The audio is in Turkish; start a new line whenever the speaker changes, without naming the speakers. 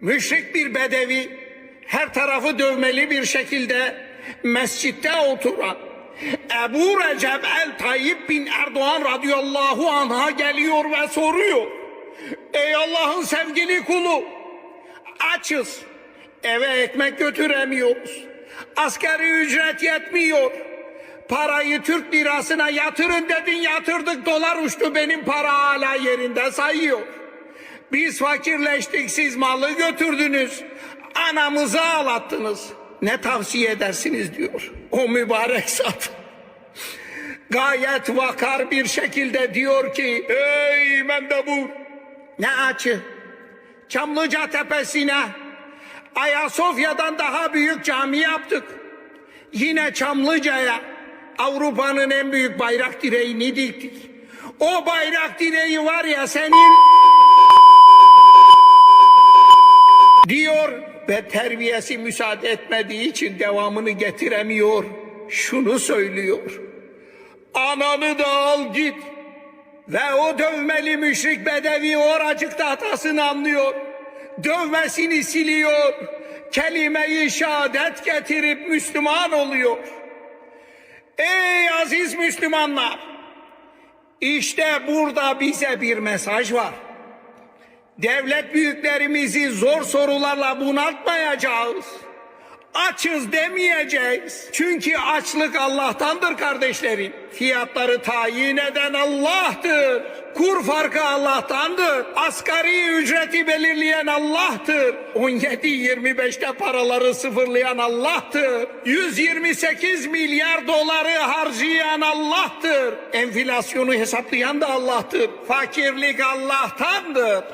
müşrik bir bedevi, her tarafı dövmeli bir şekilde mescitte oturan Ebu Recep El Tayyip bin Erdoğan radıyallahu anh'a geliyor ve soruyor. Ey Allah'ın sevgili kulu, açız, eve ekmek götüremiyoruz, asgari ücret yetmiyor. Parayı Türk lirasına yatırın dedin yatırdık dolar uçtu benim para hala yerinde sayıyor. Biz fakirleştik siz malı götürdünüz. Anamızı ağlattınız. Ne tavsiye edersiniz diyor. O mübarek zat. Gayet vakar bir şekilde diyor ki Ey mendebur ne açı Çamlıca tepesine Ayasofya'dan daha büyük cami yaptık. Yine Çamlıca'ya Avrupa'nın en büyük bayrak direğini diktik. O bayrak direği var ya senin diyor ve terbiyesi müsaade etmediği için devamını getiremiyor. Şunu söylüyor. Ananı da al git. Ve o dövmeli müşrik bedevi oracıkta hatasını anlıyor. Dövmesini siliyor. Kelime-i şehadet getirip Müslüman oluyor. Ey aziz Müslümanlar! İşte burada bize bir mesaj var. Devlet büyüklerimizi zor sorularla bunaltmayacağız. Açız demeyeceğiz. Çünkü açlık Allah'tandır kardeşlerim. Fiyatları tayin eden Allah'tır. Kur farkı Allah'tandır. Asgari ücreti belirleyen Allah'tır. 17-25'te paraları sıfırlayan Allah'tır. 128 milyar doları harcayan Allah'tır. Enflasyonu hesaplayan da Allah'tır. Fakirlik Allah'tandır.